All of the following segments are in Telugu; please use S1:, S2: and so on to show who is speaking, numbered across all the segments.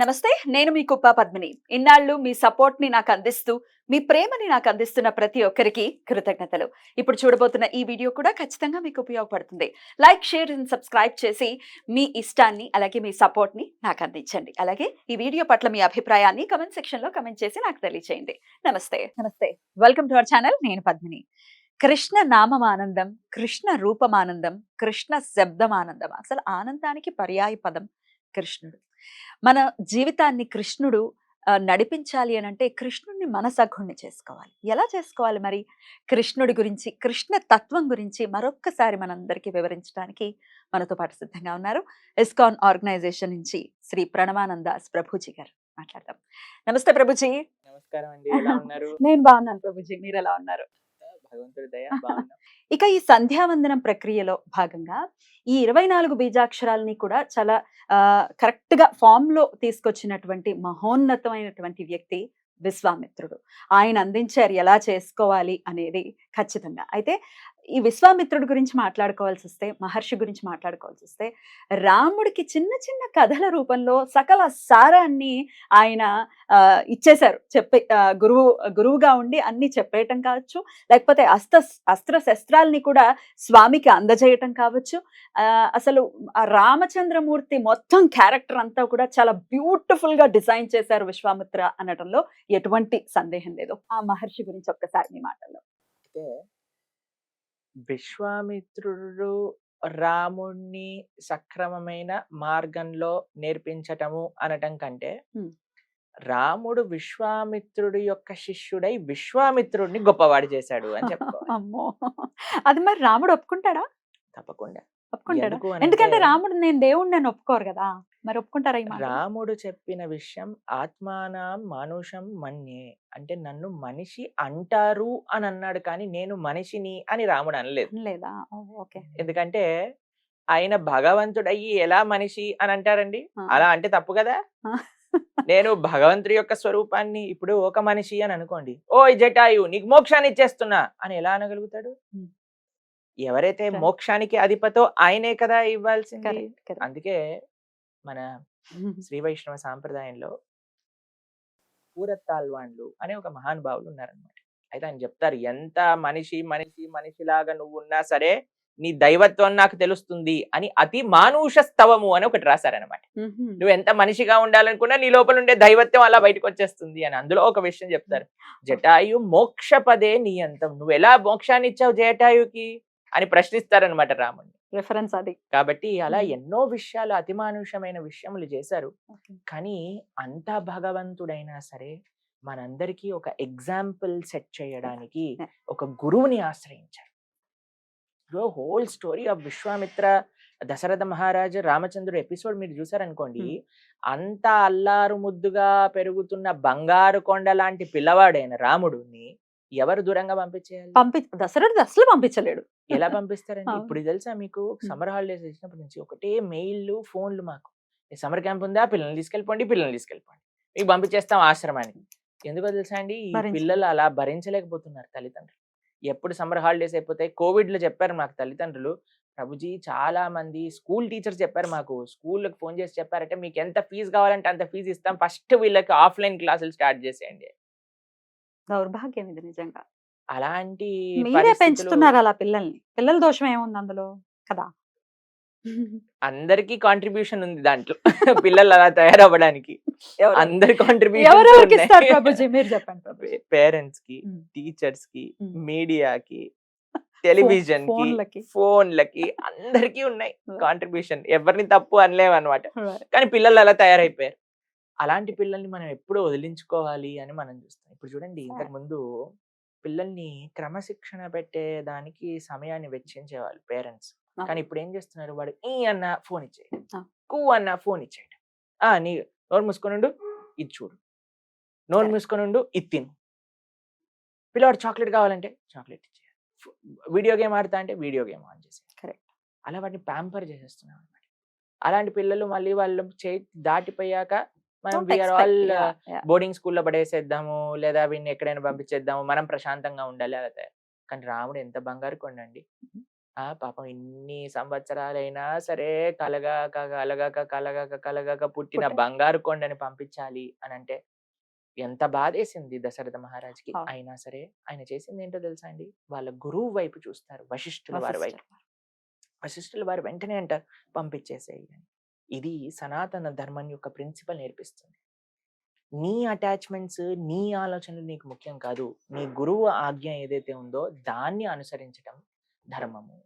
S1: నమస్తే నేను మీ కుప్ప పద్మిని. ఇన్నాళ్ళు మీ సపోర్ట్ని నాకు అందిస్తూ మీ ప్రేమని నాకు అందిస్తున్న ప్రతి ఒక్కరికి కృతజ్ఞతలు. ఇప్పుడు చూడబోతున్న ఈ వీడియో కూడా ఖచ్చితంగా మీకు ఉపయోగపడుతుంది. లైక్ షేర్ అండ్ సబ్స్క్రైబ్ చేసి మీ ఇష్టాన్ని అలాగే మీ సపోర్ట్ని నాకు అందించండి. అలాగే ఈ వీడియో పట్ల మీ అభిప్రాయాన్ని కమెంట్ సెక్షన్లో కమెంట్ చేసి నాకు తెలియచేయండి. నమస్తే. నమస్తే. వెల్కమ్ టు అవర్ ఛానల్ నేను పద్మిని. కృష్ణ నామమానందం కృష్ణ రూపమానందం కృష్ణ శబ్దమానందం అసలు ఆనందానికి పర్యాయ పదం కృష్ణుడు. మన జీవితాన్ని కృష్ణుడు నడిపించాలి అని అంటే కృష్ణుడిని మనసగుణ్ణి చేసుకోవాలి. ఎలా చేసుకోవాలి మరి? కృష్ణుడి గురించి కృష్ణ తత్వం గురించి మరొక్కసారి మనందరికీ వివరించడానికి మనతో పాటు సిద్ధంగా ఉన్నారు. ఇస్కాన్ ఆర్గనైజేషన్ నుంచి శ్రీ ప్రణవానందాస్ ప్రభుజీ గారు మాట్లాడదాం. నమస్తే ప్రభుజీ.
S2: నమస్కారం అండి.
S1: నేను బాగున్నాను ప్రభుజీ. మీరు ఎలా ఉన్నారు?
S2: భగవంతుడి దయ
S1: ఇక ఈ సంధ్యావందనం ప్రక్రియలో భాగంగా ఈ ఇరవై నాలుగు బీజాక్షరాలని కూడా చాలా కరెక్ట్గా ఫామ్లో తీసుకొచ్చినటువంటి మహోన్నతమైనటువంటి వ్యక్తి విశ్వామిత్రుడు. ఆయన అందించారు ఎలా చేసుకోవాలి అనేది ఖచ్చితంగా. అయితే ఈ విశ్వామిత్రుడి గురించి మాట్లాడుకోవాల్సి వస్తే మహర్షి గురించి మాట్లాడుకోవాల్సి వస్తే రాముడికి చిన్న చిన్న కథల రూపంలో సకల సారాన్ని ఆయన ఇచ్చేశారు. చెప్పే గురువు గురువుగా ఉండి అన్ని చెప్పేయటం కావచ్చు లేకపోతే అస్త్ర అస్త్ర శస్త్రాల్ని కూడా స్వామికి అందజేయటం కావచ్చు. అసలు ఆ రామచంద్రమూర్తి మొత్తం క్యారెక్టర్ అంతా కూడా చాలా బ్యూటిఫుల్గా డిజైన్ చేశారు విశ్వామిత్ర అనడంలో ఎటువంటి సందేహం లేదు. ఆ మహర్షి గురించి ఒక్కసారి మీ మాటల్లో.
S2: విశ్వామిత్రుడు రాముణ్ణి సక్రమమైన మార్గంలో నేర్పించటము అనటం కంటే. రాముడు విశ్వామిత్రుడి యొక్క శిష్యుడై విశ్వామిత్రుడిని గొప్పవాడు చేశాడు అని చెప్పుకోవాలి.
S1: అమ్మో! అది మరి రాముడు ఒప్పుకుంటాడా?
S2: తప్పకుండా.
S1: ఒప్పుకుంటాడా. ఎందుకంటే రాముడు నేను దేవుడిని అని ఒప్పుకోరు కదా! మరి ఒప్పుకుంటారా
S2: రాముడు చెప్పిన విషయం ఆత్మానం మానుషం మన్యే అంటే నన్ను మనిషి అంటారు అని అన్నాడు కానీ నేను మనిషిని అని రాముడు అనలేదు.
S1: లేదా ఓకే.
S2: ఎందుకంటే ఆయన భగవంతుడయ్యి ఎలా మనిషి అని అంటారండి? అలా అంటే తప్పు కదా! నేను భగవంతుడి యొక్క స్వరూపాన్ని ఇప్పుడు ఒక మనిషి అని అనుకోండి. ఓ జటాయు నీకు మోక్షాన్ని ఇచ్చేస్తున్నా అని ఎలా అనగలుగుతాడు. ఎవరైతే. మోక్షానికి అధిపతో ఆయనే కదా ఇవ్వాల్సింది. అందుకే మన శ్రీ వైష్ణవ సాంప్రదాయంలో పూరత్తాల్వాన్లు అనే ఒక మహానుభావులు ఉన్నారనమాట అయితే ఆయన చెప్తారు ఎంత మనిషి మనిషి మనిషిలాగా నువ్వు ఉన్నా సరే నీ దైవత్వం నాకు తెలుస్తుంది అని అతి మానుష స్తవము అని ఒకటి రాశారనమాట. నువ్వు ఎంత మనిషిగా ఉండాలనుకున్నా నీ లోపల ఉండే దైవత్వం అలా బయటకు వచ్చేస్తుంది అని అందులో ఒక విషయం చెప్తారు. జటాయు మోక్షపదే నీ అంతం నువ్వు ఎలా మోక్షాన్ని ఇచ్చావు జటాయుకి? అని ప్రశ్నిస్తారనమాట రాముడిని
S1: రిఫరెన్స్ అది
S2: కాబట్టి అలా. ఎన్నో విషయాలు అతిమానుషమైన విషయములు చేశారు కానీ అంత భగవంతుడైనా సరే మనందరికీ ఒక ఎగ్జాంపుల్ సెట్ చేయడానికి. ఒక గురువుని ఆశ్రయించారు whole story of Vishwamitra Dasharatha మహారాజు రామచంద్రుడు ఎపిసోడ్ మీరు చూసారనుకోండి. అంత అల్లారు ముద్దుగా పెరుగుతున్న బంగారు కొండ లాంటి పిల్లవాడైన రాముడుని ఎవరు దూరంగా పంపించేయాలి?
S1: పంపి దసరా అసలు పంపించలేడు.
S2: ఎలా పంపిస్తారండి. ఇప్పుడు తెలుసా మీకు. సమ్మర్ హాలిడేస్ వచ్చినప్పటి నుంచి ఒకటే మెయిల్లు ఫోన్లు మాకు. సమ్మర్ క్యాంప్ ఉందా? పిల్లల్ని తీసుకెళ్ళిపోండి పిల్లల్ని తీసుకెళ్ళిపోండి. మీకు పంపించేస్తాం ఆశ్రమానికి. ఎందుకో తెలుసా అండి? ఈ. పిల్లలు అలా భరించలేకపోతున్నారు తల్లిదండ్రులు. ఎప్పుడు సమ్మర్ హాలిడేస్ అయిపోతాయి? కోవిడ్లో చెప్పారు మాకు తల్లిదండ్రులు. ప్రభుజీ చాలా మంది స్కూల్ టీచర్స్ చెప్పారు మాకు. స్కూల్కి ఫోన్ చేసి చెప్పారంటే మీకు ఎంత ఫీజు కావాలంటే అంత ఫీజు ఇస్తాం. ఫస్ట్ వీళ్ళకి ఆఫ్లైన్ క్లాసులు స్టార్ట్ చేసేయండి.
S1: దౌర్భాగ్యం ఇది నిజంగా.
S2: అలాంటి
S1: మీరే పెంచుతున్నారు అలా పిల్లల్ని. పిల్లల దోషం ఏముంది అందులో? కదా.
S2: అందరికీ కాంట్రిబ్యూషన్ ఉంది దాంట్లో. పిల్లలు అలా తయారవ్వడానికి. అందరి కాంట్రిబ్యూషన్ పేరెంట్స్కి.
S1: టీచర్స్కి.
S2: మీడియాకి టెలివిజన్కి
S1: ఫోన్లకి.
S2: అందరికీ ఉన్నాయి. కాంట్రిబ్యూషన్. ఎవరిని తప్పు అనలేము అనమాట. కానీ పిల్లలు అలా తయారైపోయారు. అలాంటి పిల్లల్ని మనం ఎప్పుడు వదిలించుకోవాలి అని మనం చూస్తాం. ఇప్పుడు చూడండి ఇంతకు ముందు పిల్లల్ని క్రమశిక్షణ పెట్టే దానికి సమయాన్ని వెచ్చించేవాళ్ళు పేరెంట్స్. కానీ ఇప్పుడు ఏం చేస్తున్నారు? వాడు ఈ అన్న ఫోన్ ఇచ్చేయడం. కు అన్న ఫోన్ ఇచ్చేయడం ఆ! నీ నోరు మూసుకొనుండు ఇది చూడు. నోరు. మూసుకొనుండు ఇది తిను. పిల్లవాడు చాక్లెట్ కావాలంటే చాక్లెట్ ఇచ్చేయాలి. వీడియో గేమ్ ఆడతా అంటే వీడియో గేమ్ ఆన్ చేసేయాలి.
S1: Correct.
S2: అలా వాటిని ప్యాంపర్ చేసేస్తున్నాం అనమాట అలాంటి పిల్లలు మళ్ళీ వాళ్ళు చేయి దాటిపోయాక మనం వీఆర్ ఆల్. బోర్డింగ్ స్కూల్లో పడేసేద్దాము లేదా వీడిని ఎక్కడైనా పంపించేద్దాము మనం ప్రశాంతంగా ఉండాలి అలా తయారు. కానీ రాముడు ఎంత బంగారు కొండండి. ఆ పాపం ఇన్ని సంవత్సరాలైనా సరే కలగాక కలగాక కలగాక కలగాక పుట్టిన
S1: పుట్ట-
S2: బంగారు కొండని పంపించాలి అని అంటే ఎంత బాధేసింది దశరథ మహారాజ్కి. అయినా సరే ఆయన చేసింది ఏంటో తెలుసా అండి? వాళ్ళ గురువు వైపు చూస్తారు వశిష్ఠుల వారి వైపు.
S1: వశిష్ఠుల వారు.
S2: వశిష్ఠుల వారు వెంటనే అంటారు పంపించేసేయి అని ఇది సనాతన ధర్మం యొక్క ప్రిన్సిపల్ నేర్పిస్తుంది. నీ అటాచ్మెంట్స్ నీ ఆలోచనలు నీకు ముఖ్యం కాదు. నీ గురువు ఆజ్ఞ ఏదైతే ఉందో దాన్ని అనుసరించటం ధర్మము.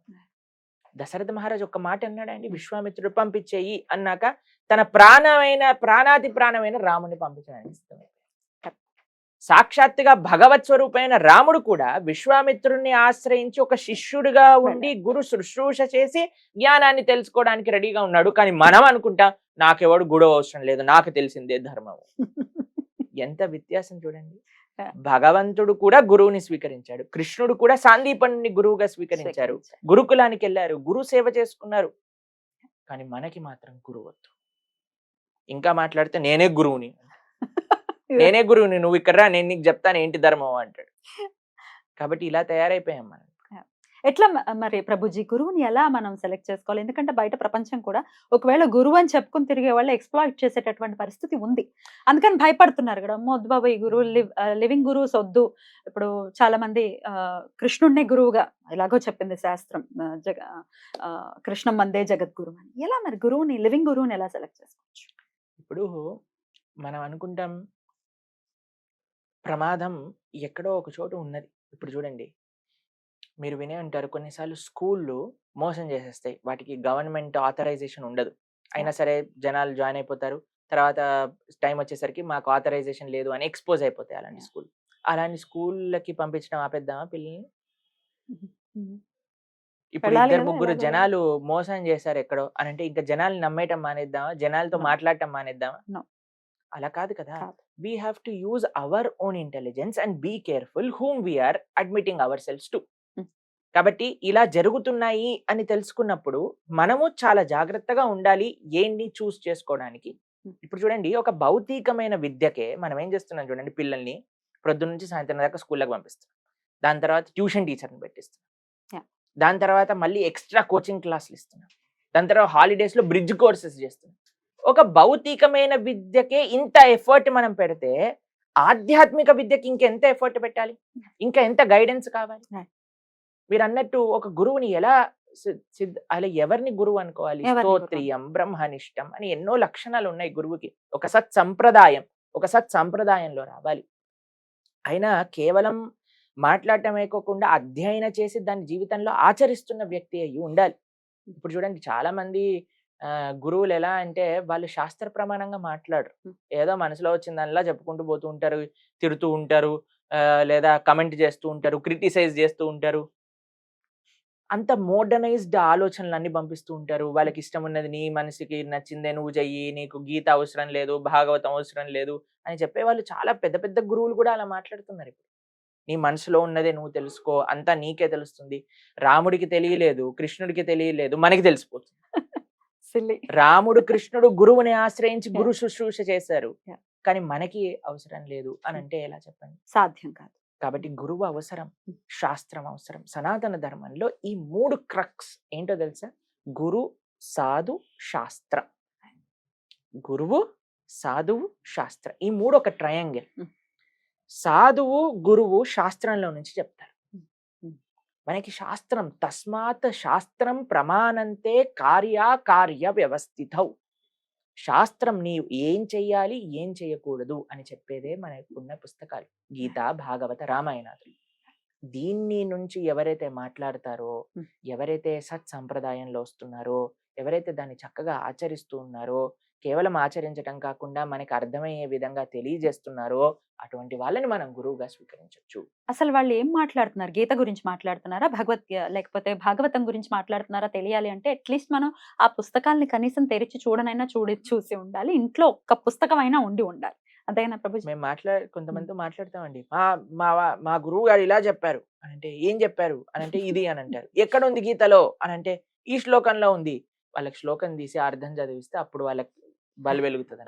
S2: దశరథ మహారాజ్ ఒక మాట అన్నాడండి విశ్వామిత్రుడు పంపించేయి అన్నాక తన ప్రాణమైన ప్రాణాతి ప్రాణమైన రాముని పంపించడానికి సాక్షాత్తుగా భగవత్ స్వరూపమైన రాముడు కూడా విశ్వామిత్రుడిని ఆశ్రయించి ఒక శిష్యుడిగా ఉండి గురు శుశ్రూష చేసి జ్ఞానాన్ని తెలుసుకోవడానికి రెడీగా ఉన్నాడు. కానీ మనం అనుకుంటాం నాకెవడు గుడవ అవసరం లేదు నాకు తెలిసిందే ధర్మం ఎంత వ్యత్యాసం చూడండి. భగవంతుడు కూడా గురువుని స్వీకరించాడు. కృష్ణుడు కూడా సాందీపనుని గురువుగా స్వీకరించారు. గురుకులానికి వెళ్ళారు గురు సేవ చేసుకున్నారు. కానీ మనకి మాత్రం గురువు వద్దు ఇంకా మాట్లాడితే నేనే గురువుని. నేనే గురువుని నువ్వు ఇక్కడ రా, నేను నీకు చెప్తాను ఏంటి ధర్మం అంటాడు. కాబట్టి ఇలా తయారైపోయాం మనం.
S1: ఎట్లా మరి ప్రభుజీ గురువుని ఎలా మనం సెలెక్ట్ చేసుకోవాలి? ఎందుకంటే బయట ప్రపంచం కూడా ఒకవేళ గురువు అని చెప్పుకుని తిరిగే వాళ్ళు ఎక్స్ప్లాయిట్ చేసేటటువంటి పరిస్థితి ఉంది. అందుకని భయపడుతున్నారు కూడా మొద్దు బాబు ఈ గురువు లివింగ్ గురువుస్ వద్దు ఇప్పుడు చాలా మంది ఆ, కృష్ణుడినే గురువుగా ఎలాగో చెప్పింది శాస్త్రం జగ కృష్ణం మందే జగద్గురు అని. ఎలా మరి గురువుని లివింగ్ గురువుని ఎలా సెలెక్ట్ చేసుకోవచ్చు?
S2: ఇప్పుడు మనం అనుకుంటాం ప్రమాదం ఎక్కడో ఒక చోట ఉన్నది. ఇప్పుడు చూడండి. మీరు వినే ఉంటారు. కొన్నిసార్లు స్కూళ్ళు మోసం చేసేస్తాయి. వాటికి గవర్నమెంట్ ఆథరైజేషన్ ఉండదు. అయినా సరే జనాలు జాయిన్ అయిపోతారు. తర్వాత టైం వచ్చేసరికి మాకు ఆథరైజేషన్ లేదు అని ఎక్స్పోజ్ అయిపోతాయి అలాంటి. స్కూల్. అలాంటి స్కూళ్ళకి పంపించడం ఆపేద్దామా పిల్లల్ని? ఇప్పుడు ఇద్దరు ముగ్గురు జనాలు మోసం చేశారు ఎక్కడో అని అంటే ఇంకా జనాలు నమ్మేయటం మానేద్దామా? జనాలతో. మాట్లాడటం మానేద్దామా. అలా కాదు కదా.
S1: కాదు.
S2: We have to use our own intelligence and be careful whom we are admitting ourselves to
S1: Hmm.
S2: కాబట్టి ఇలా జరుగుతున్నాయి అని తెలుసుకున్నప్పుడు మనము చాలా జాగ్రత్తగా ఉండాలి ఏంటి చూస్ చేసుకోవడానికి
S1: Hmm.
S2: ఇప్పుడు చూడండి ఒక భౌతికమైన విద్యకే మనం ఏం చేస్తున్నాం చూడండి పిల్లల్ని ప్రొద్దు నుంచి సాయంత్రం దాకా స్కూళ్ళకి పంపిస్తున్నాం దాని తర్వాత ట్యూషన్ టీచర్ని పెట్టిస్తున్నాం. దాని తర్వాత మళ్ళీ ఎక్స్ట్రా కోచింగ్ క్లాసులు ఇస్తున్నాం దాని తర్వాత హాలిడేస్లో బ్రిడ్జ్ కోర్సెస్ చేస్తున్నాం ఒక భౌతికమైన విద్యకే ఇంత ఎఫర్ట్ మనం పెడితే ఆధ్యాత్మిక విద్యకి ఇంకెంత ఎఫర్ట్ పెట్టాలి? ఇంకా ఎంత గైడెన్స్ కావాలి. మీరు అన్నట్టు ఒక గురువుని ఎలా సిద్ధ అలా ఎవరిని గురువు అనుకోవాలి? స్తోత్రియం బ్రహ్మనిష్టం అని ఎన్నో లక్షణాలు ఉన్నాయి గురువుకి. ఒక సత్ సంప్రదాయం ఒక సత్ సంప్రదాయంలో రావాలి. అయినా కేవలం మాట్లాడటమే కాకుండా అధ్యయన చేసి దాని జీవితంలో ఆచరిస్తున్న వ్యక్తి అయ్యి ఉండాలి. ఇప్పుడు చూడండి చాలా మంది గురువులు ఎలా అంటే వాళ్ళు శాస్త్ర ప్రమాణంగా మాట్లాడరు. ఏదో మనసులో వచ్చిన దానిలా చెప్పుకుంటూ పోతూ ఉంటారు తిడుతూ ఉంటారు లేదా కమెంట్ చేస్తూ ఉంటారు క్రిటిసైజ్ చేస్తూ ఉంటారు. అంత మోడర్నైజ్డ్ ఆలోచనలు అన్ని పంపిస్తూ ఉంటారు. వాళ్ళకి ఇష్టం ఉన్నది నీ మనసుకి నచ్చిందే నువ్వు చెయ్యి నీకు గీత అవసరం లేదు భాగవతం అవసరం లేదు అని చెప్పే వాళ్ళు చాలా పెద్ద పెద్ద గురువులు కూడా అలా మాట్లాడుతున్నారు ఇప్పుడు. నీ మనసులో ఉన్నదే నువ్వు తెలుసుకో అంతా నీకే తెలుస్తుంది. రాముడికి తెలియలేదు కృష్ణుడికి తెలియలేదు మనకి తెలిసిపోతుంది. రాముడు కృష్ణుడు గురువుని ఆశ్రయించి. గురు శుశ్రూష చేశారు. కానీ మనకి అవసరం లేదు అని అంటే ఎలా చెప్పండి
S1: సాధ్యం కాదు
S2: కాబట్టి గురువు అవసరం. శాస్త్రం అవసరం సనాతన ధర్మంలో ఈ మూడు క్రక్స్ ఏంటో తెలుసా గురు సాధు శాస్త్ర గురువు సాధువు శాస్త్ర ఈ మూడు ఒక ట్రయాంగిల్. సాధువు గురువు శాస్త్రంలో నుంచి చెప్తారు. మనకి శాస్త్రం తస్మాత్ శాస్త్రం ప్రమాణంతే కార్యాకార్య వ్యవస్థితౌ. శాస్త్రం నీవు ఏం చెయ్యాలి ఏం చెయ్యకూడదు అని చెప్పేదే మనకున్న పుస్తకాలు. గీత భాగవత రామాయణాదులు. దీన్ని నుంచి ఎవరైతే మాట్లాడతారో. ఎవరైతే సత్ సంప్రదాయంలో వస్తున్నారో ఎవరైతే దాన్ని చక్కగా ఆచరిస్తూ ఉన్నారో కేవలం ఆచరించటం కాకుండా మనకి అర్థమయ్యే విధంగా తెలియజేస్తున్నారో అటువంటి వాళ్ళని మనం గురువుగా స్వీకరించవచ్చు
S1: అసలు వాళ్ళు ఏం మాట్లాడుతున్నారు? గీత గురించి మాట్లాడుతున్నారా? భగవద్గీత లేకపోతే భాగవతం గురించి మాట్లాడుతున్నారా? తెలియాలి అంటే అట్లీస్ట్ మనం ఆ పుస్తకాల్ని కనీసం తెరిచి చూడనైనా చూడి చూసి ఉండాలి. ఇంట్లో ఒక్క పుస్తకం అయినా ఉండి ఉండాలి. అదేనా ప్రభు
S2: మేము మాట్లా కొంతమందితో మాట్లాడతామండి. మా మా మా గురువు గారు ఇలా చెప్పారు. అని అంటే ఏం చెప్పారు? అని అంటే ఇది అని అంటారు. ఎక్కడ ఉంది గీతలో? అని అంటే ఈ శ్లోకంలో ఉంది. వాళ్ళకి శ్లోకం తీసి అర్థం చదివిస్తే అప్పుడు వాళ్ళకి బలు వెలుగుతుంది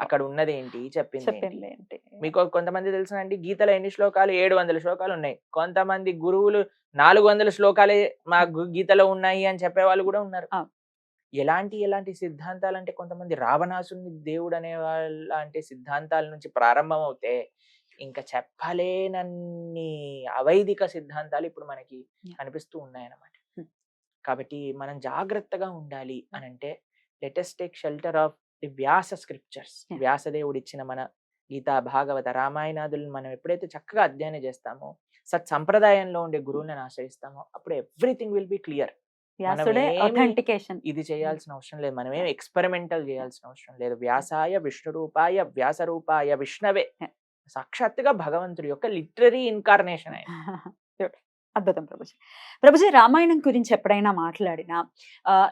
S2: అక్కడ ఉన్నది ఏంటి చెప్పింది ఏంటి మీకు కొంతమంది తెలుసునండి గీతలో ఎన్ని శ్లోకాలు? ఏడు వందల శ్లోకాలు ఉన్నాయి. కొంతమంది గురువులు నాలుగు వందల శ్లోకాలే మా గీతలో ఉన్నాయి అని చెప్పే వాళ్ళు కూడా ఉన్నారు. ఎలాంటి ఎలాంటి సిద్ధాంతాలు అంటే కొంతమంది రావణాసుని దేవుడు అనే లాంటి సిద్ధాంతాల నుంచి ప్రారంభం అవుతే ఇంకా చెప్పలేనన్ని అవైదిక సిద్ధాంతాలు ఇప్పుడు మనకి. కనిపిస్తూ ఉన్నాయన్నమాట. కాబట్టి మనం జాగ్రత్తగా ఉండాలి అని అంటే let us take shelter of the Vyasa scriptures. వ్యాసదేవుడు ఇచ్చిన మన గీత భాగవత రామాయణాదులను మనం ఎప్పుడైతే చక్కగా అధ్యయనం చేస్తామో సత్ సంప్రదాయంలో ఉండే గురువులను ఆశ్రయిస్తామో అప్పుడు ఎవ్రీథింగ్ విల్ బి క్లియర్ ఇది చేయాల్సిన అవసరం లేదు. మనం ఏం ఎక్స్పెరిమెంటల్ చేయాల్సిన అవసరం లేదు. వ్యాసాయ విష్ణు రూపాయ వ్యాస రూపాయ విష్ణవే. సాక్షాత్తుగా భగవంతుడి యొక్క లిటరీ ఇన్కార్నేషన్ ఆయన.
S1: అద్భుతం ప్రభుజీ ప్రభుజీ రామాయణం గురించి ఎప్పుడైనా మాట్లాడినా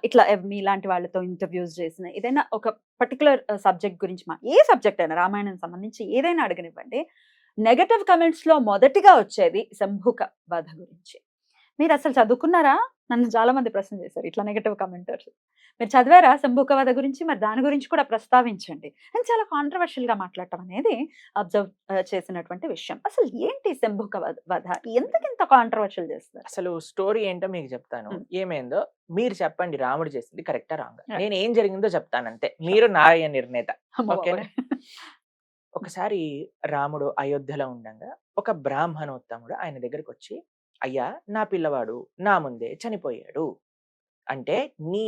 S1: ఇట్లా మీలాంటి వాళ్ళతో ఇంటర్వ్యూస్ చేసిన ఏదైనా ఒక పర్టికులర్ సబ్జెక్ట్ గురించి మా ఏ సబ్జెక్ట్ అయినా రామాయణం సంబంధించి ఏదైనా అడగనివ్వండి నెగటివ్ కమెంట్స్లో మొదటిగా వచ్చేది శంభుక వధ గురించి. మీరు అసలు చదువుకున్నారా? నన్ను చాలా మంది ప్రశ్న చేశారు ఇట్లా నెగటివ్ కమెంటర్స్ మీరు చదివారా శంభుక వధ గురించి? మరి దాని గురించి కూడా ప్రస్తావించండి. అని చాలా కాంట్రవర్షియల్గా మాట్లాడటం అనేది అబ్జర్వ్ చేసినటువంటి విషయం. అసలు ఏంటి శంభుక వధ? ఎందుకు ఇంత కాంట్రవర్షియల్ చేస్తారు?
S2: అసలు స్టోరీ ఏంటో మీకు చెప్తాను. ఏమైందో? మీరు చెప్పండి రాముడు చేసింది కరెక్టా రాంగ్. నేను ఏం జరిగిందో చెప్తాను అంతే. మీరు నాయ నిర్ణేత. ఓకేనా? ఒకసారి రాముడు అయోధ్యలో ఉండగా ఒక బ్రాహ్మణోత్తముడు ఆయన దగ్గరికి వచ్చి అయ్యా నా పిల్లవాడు నా ముందే చనిపోయాడు. అంటే నీ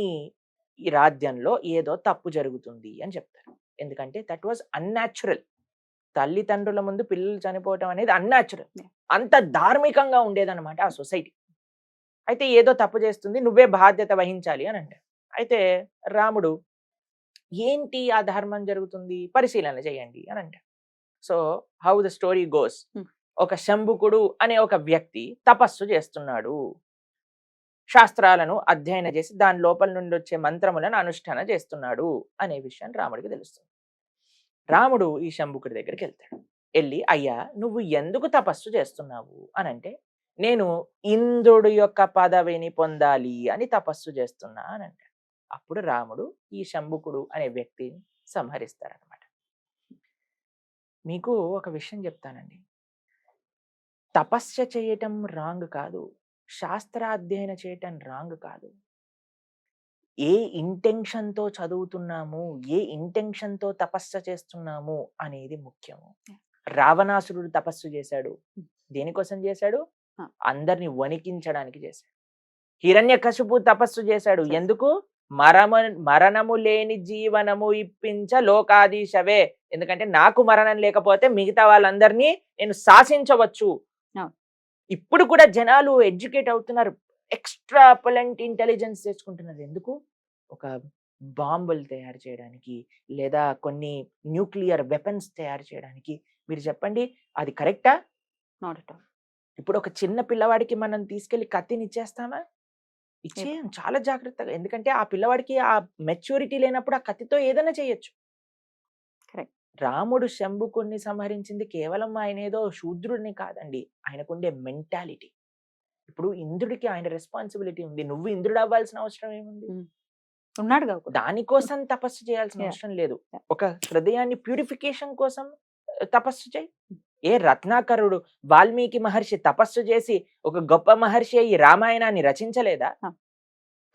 S2: ఈ రాజ్యంలో ఏదో తప్పు జరుగుతుంది అని చెప్తారు. ఎందుకంటే దట్ వాజ్ అన్యాచురల్ తల్లిదండ్రుల ముందు పిల్లలు చనిపోవటం అనేది అన్యాచురల్. అంత ధార్మికంగా ఉండేదన్నమాట ఆ సొసైటీ. అయితే ఏదో తప్పు చేస్తుంది నువ్వే బాధ్యత వహించాలి అని అంటారు. అయితే రాముడు ఏంటి ఆ ధర్మం జరుగుతుంది? పరిశీలన చేయండి అని అంటారు so how the story goes. ఒక శంభుకుడు అనే ఒక వ్యక్తి తపస్సు చేస్తున్నాడు. శాస్త్రాలను అధ్యయనం చేసి దాని లోపల నుండి వచ్చే మంత్రములను అనుష్ఠానం చేస్తున్నాడు అనే విషయం రాముడికి తెలుస్తుంది. రాముడు ఈ శంభుకుడి దగ్గరికి వెళ్తాడు. వెళ్ళి అయ్యా నువ్వు ఎందుకు తపస్సు చేస్తున్నావు? అని అంటే నేను ఇంద్రుడు యొక్క పదవిని పొందాలి అని తపస్సు చేస్తున్నా అని అంటాడు. అప్పుడు రాముడు ఈ శంభుకుడు అనే వ్యక్తిని సంహరిస్తారనమాట మీకు ఒక విషయం చెప్తానండి. తపస్య చేయటం రాంగ్ కాదు. శాస్త్రాధ్యయన చేయటం రాంగ్ కాదు. ఏ ఇంటెన్షన్తో చదువుతున్నాము? ఏ ఇంటెన్షన్తో తపస్సు చేస్తున్నాము? అనేది ముఖ్యము. రావణాసురుడు తపస్సు చేశాడు. దేనికోసం చేశాడు. అందరిని వణికించడానికి చేశాడు. హిరణ్యకశిపు తపస్సు చేశాడు. ఎందుకు? మరమ మరణము లేని జీవనము ఇప్పించ లోకాధీశవే. ఎందుకంటే నాకు మరణం లేకపోతే మిగతా వాళ్ళందరినీ నేను శాసించవచ్చు. ఇప్పుడు కూడా జనాలు ఎడ్యుకేట్ అవుతున్నారు. ఎక్స్ట్రా పొలెంట్ ఇంటెలిజెన్స్ తెచ్చుకుంటున్నారు. ఎందుకు? ఒక బాంబులు తయారు చేయడానికి లేదా కొన్ని న్యూక్లియర్ వెపన్స్ తయారు చేయడానికి. మీరు చెప్పండి అది కరెక్టా. ఇప్పుడు ఒక చిన్న పిల్లవాడికి మనం తీసుకెళ్ళి కత్తిని ఇచ్చేస్తామా? ఇచ్చేయం. చాలా జాగ్రత్తగా. ఎందుకంటే ఆ పిల్లవాడికి ఆ మెచ్యూరిటీ లేనప్పుడు ఆ కత్తితో ఏదైనా చేయొచ్చు. రాముడు శంభుకుణ్ణి సంహరించింది కేవలం ఆయన ఏదో శూద్రుడిని కాదండి. ఆయనకుండే మెంటాలిటీ. ఇప్పుడు ఇంద్రుడికి ఆయన రెస్పాన్సిబిలిటీ ఉంది. నువ్వు ఇంద్రుడు అవ్వాల్సిన అవసరం ఏముంది.
S1: ఉన్నాడు
S2: దానికోసం తపస్సు చేయాల్సిన. అవసరం లేదు. ఒక హృదయాన్ని ప్యూరిఫికేషన్ కోసం తపస్సు చేయి. ఏ రత్నాకరుడు వాల్మీకి మహర్షి తపస్సు చేసి ఒక గొప్ప మహర్షి అయ్యి రామాయణాన్ని రచించలేదా.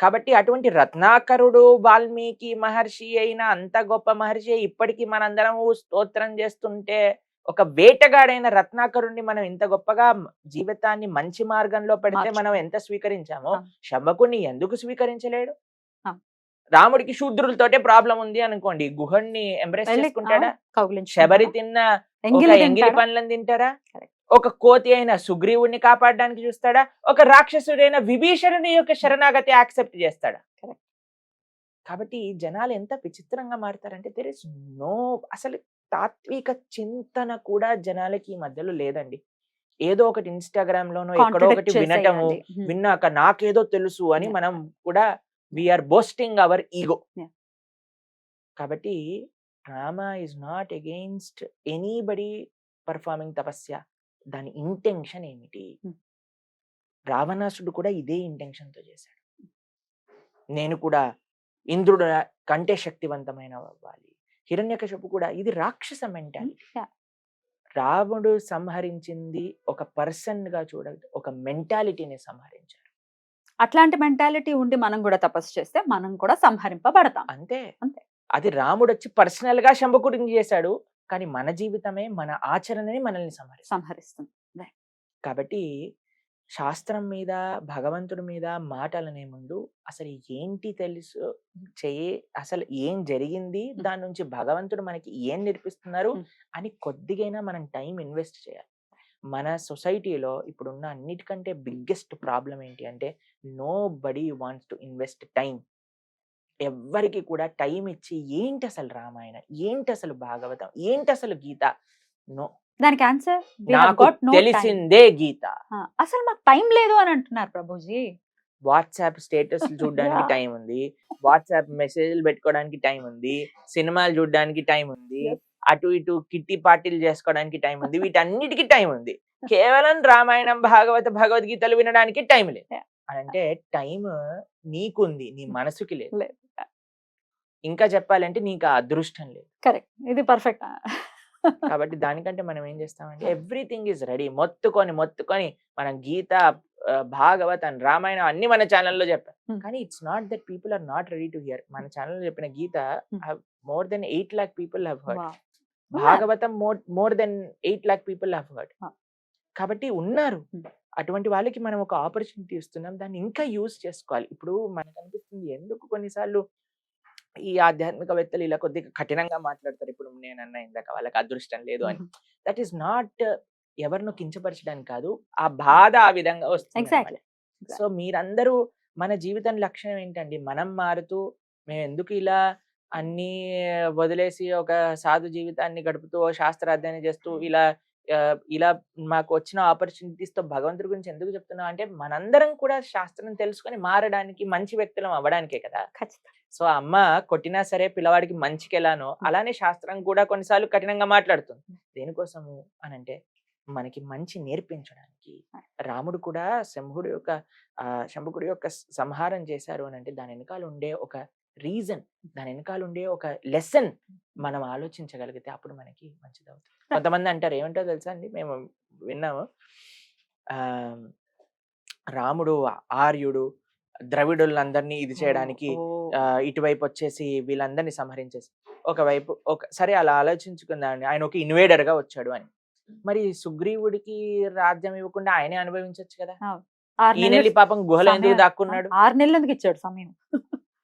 S2: కాబట్టి అటువంటి రత్నాకరుడు వాల్మీకి మహర్షి అయిన అంత గొప్ప మహర్షి అయి ఇప్పటికీ మనందరము స్తోత్రం చేస్తుంటే ఒక వేటగాడైన రత్నాకరుణ్ణి మనం ఇంత గొప్పగా జీవితాన్ని మంచి మార్గంలో పెడితే. మనం ఎంత స్వీకరించామో. శంభకుని ఎందుకు స్వీకరించలేడు. రాముడికి శూద్రులతోటే ప్రాబ్లం ఉంది అనుకోండి గుహన్ని ఎంబ్రేస్ చేసుకుంటాడా? శబరి తిన్న
S1: ఎంగిలి?
S2: పండ్లను
S1: Correct.
S2: ఒక కోతి అయిన సుగ్రీవుణ్ణి కాపాడడానికి చూస్తాడా ఒక రాక్షసుడైన విభీషణుని యొక్క శరణాగతి యాక్సెప్ట్ చేస్తాడా. కాబట్టి జనాలు ఎంత విచిత్రంగా మారుతారంటే దెర్ ఇస్ నో అసలు తాత్విక చింతన కూడా జనాలకి ఈ మధ్యలో లేదండి ఏదో ఒకటి ఇన్స్టాగ్రామ్ లోనో ఎక్కడో ఒకటి వినటము. విన్నాక నాకేదో తెలుసు అని. మనం కూడా వీఆర్ బోస్టింగ్ అవర్ ఈగో. కాబట్టి Rama is not against anybody performing tapasya దాని ఇంటెన్షన్ ఏమిటి. రావణాసుడు కూడా ఇదే intention తో చేశాడు. నేను కూడా ఇంద్రుడు కంటే శక్తివంతమైన అవ్వాలి హిరణ్యకశపు కూడా ఇది రాక్షస మెంటాలిటీ. రాముడు సంహరించింది ఒక పర్సన్గా చూడ ఒక మెంటాలిటీని సంహరించారు.
S1: అట్లాంటి మెంటాలిటీ ఉండి మనం కూడా తపస్సు చేస్తే మనం కూడా సంహరింపబడతాం.
S2: అంతే.
S1: అంతే.
S2: అది రాముడు వచ్చి పర్సనల్గా శంభకుడిని చేశాడు. కానీ మన జీవితమే మన ఆచరణని మనల్ని సంహరిస్తుంది.
S1: సంహరిస్తుంది.
S2: కాబట్టి శాస్త్రం మీద భగవంతుడి మీద మాటలనే ముందు అసలు ఏంటి తెలుసు? చేయి అసలు ఏం జరిగింది. దాని నుంచి భగవంతుడు మనకి ఏం నేర్పిస్తున్నారు. అని కొద్దిగైనా మనం టైం ఇన్వెస్ట్ చేయాలి. మన సొసైటీలో ఇప్పుడున్న అన్నిటికంటే బిగ్గెస్ట్ ప్రాబ్లం ఏంటి అంటే nobody wants to invest time. ఎవ్వరికి కూడా టైం ఇచ్చి ఏంటి అసలు రామాయణ? ఏంటి అసలు భాగవతం? ఏంటి అసలు గీత? నో.
S1: దానికి ఆన్సర్
S2: నాకు తెలిసిందే గీత.
S1: అసలు మాకు టైం లేదు అని అంటున్నారు ప్రభుజీ.
S2: వాట్సాప్ స్టేటస్ చూడడానికి. టైం ఉంది. వాట్సాప్ మెసేజ్లు పెట్టుకోవడానికి టైం ఉంది. సినిమాలు చూడడానికి టైం ఉంది. అటు ఇటు కిట్టి పార్టీలు చేసుకోవడానికి టైం ఉంది. వీటన్నిటికీ టైం ఉంది. కేవలం రామాయణం భాగవత భగవద్గీతలు వినడానికి టైం లేదు. అంటే టైం నీకుంది నీ మనసుకి లేదు.
S1: లేదు.
S2: ఇంకా చెప్పాలంటే నీకు ఆ అదృష్టం లేదు.
S1: కరెక్ట్. ఇది పర్ఫెక్ట్.
S2: కాబట్టి దానికంటే మనం ఏం చేస్తామంటే ఎవ్రీథింగ్ ఈజ్ రెడీ. మొత్తుకొని మొత్తుకొని మనం గీత భాగవత్ అండ్ రామాయణం అన్ని మన ఛానల్లో చెప్పాం. కానీ it's not that people are not ready to hear. మన ఛానల్లో చెప్పిన Gita. More than eight lakh people have heard. Bhagavatam more more than eight lakh people have heard. కాబట్టి ఉన్నారు. అటువంటి వాళ్ళకి మనం ఒక ఆపర్చునిటీ ఇస్తున్నాం. దాన్ని ఇంకా యూజ్ చేసుకోవాలి. ఇప్పుడు మనకు అనిపిస్తుంది ఎందుకు కొన్నిసార్లు ఈ ఆధ్యాత్మికవేత్తలు ఇలా కొద్దిగా కఠినంగా మాట్లాడతారు. ఇప్పుడు నేను అన్న ఇందాక వాళ్ళకి అదృష్టం లేదు అని. దట్ ఈస్ నాట్ ఎవరినో కించపరచడానికి కాదు. ఆ బాధ ఆ విధంగా వస్తుంది
S1: ఎగ్జాక్ట్లీ
S2: సో మీరందరూ మన జీవితం లక్ష్యం ఏంటండి? మనం మారుతూ మేము ఎందుకు ఇలా అన్ని వదిలేసి ఒక సాధు జీవితాన్ని గడుపుతూ శాస్త్ర అధ్యయనం చేస్తూ ఇలా ఆ, ఇలా మాకు వచ్చిన ఆపర్చునిటీస్తో భగవంతుడి గురించి ఎందుకు చెప్తున్నాం అంటే మనందరం కూడా శాస్త్రం తెలుసుకొని మారడానికి మంచి వ్యక్తులం అవ్వడానికే కదా! సో అమ్మ కొట్టినా సరే పిల్లవాడికి మంచికి ఎలానో అలానే శాస్త్రం కూడా కొన్నిసార్లు కఠినంగా మాట్లాడుతుంది. దేనికోసము అని అంటే మనకి మంచి నేర్పించడానికి రాముడు కూడా శంభుడు యొక్క ఆ శంభుకుడి యొక్క సంహారం చేశారు అని అంటే దాని వెనకాల ఉండే ఒక రీజన్ దాని వెనకాల ఉండే ఒక లెసన్ మనం ఆలోచించగలిగితే అప్పుడు మనకి మంచిది అవుతుంది కొంతమంది అంటారు ఏమంటారో తెలుసా అండి? మేము విన్నాము. ఆ రాముడు ఆర్యుడు ద్రవిడులందరినీ ఇది చేయడానికి ఇటువైపు వచ్చేసి వీళ్ళందరినీ సంహరించేసి ఒకవైపు ఒక సరే అలా ఆలోచించుకుందాం ఆయన ఒక ఇన్వేడర్గా వచ్చాడు అని. మరి సుగ్రీవుడికి రాజ్యం ఇవ్వకుండా ఆయనే అనుభవించవచ్చు కదా! ఈయన పాపం గుహలో ఎందుకు దాక్కున్నాడు.
S1: ఆరు నెలలు ఎందుకు ఇచ్చాడు సమయం?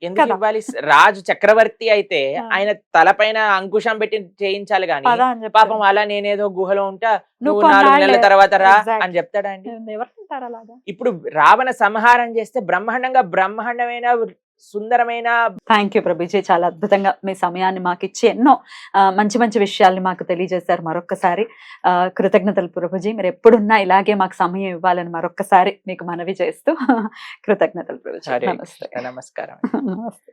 S2: ఎందుకు. ఇవ్వాలి రాజు చక్రవర్తి అయితే. ఆయన తలపైన అంకుశం పెట్టి చేయించాలి గాని. పాపం అలా నేనేదో గుహలో ఉంటా
S1: నువ్వు
S2: నాలుగు నెలల. తర్వాత రా. అని చెప్తాడా అండి ఇప్పుడు రావణ సంహారం చేస్తే బ్రహ్మాండంగా బ్రహ్మాండమైన సుందరమైన
S1: థ్యాంక్ యూ ప్రభుజీ చాలా అద్భుతంగా మీ సమయాన్ని మాకు ఇచ్చి ఎన్నో మంచి మంచి విషయాల్ని మాకు తెలియజేశారు. మరొక్కసారి ఆ, కృతజ్ఞతలు ప్రభుజీ మీరు ఎప్పుడున్నా ఇలాగే మాకు సమయం ఇవ్వాలని మరొక్కసారి మీకు మనవి చేస్తూ కృతజ్ఞతలు ప్రభుజీ నమస్తే.
S2: నమస్కారం.
S1: నమస్తే.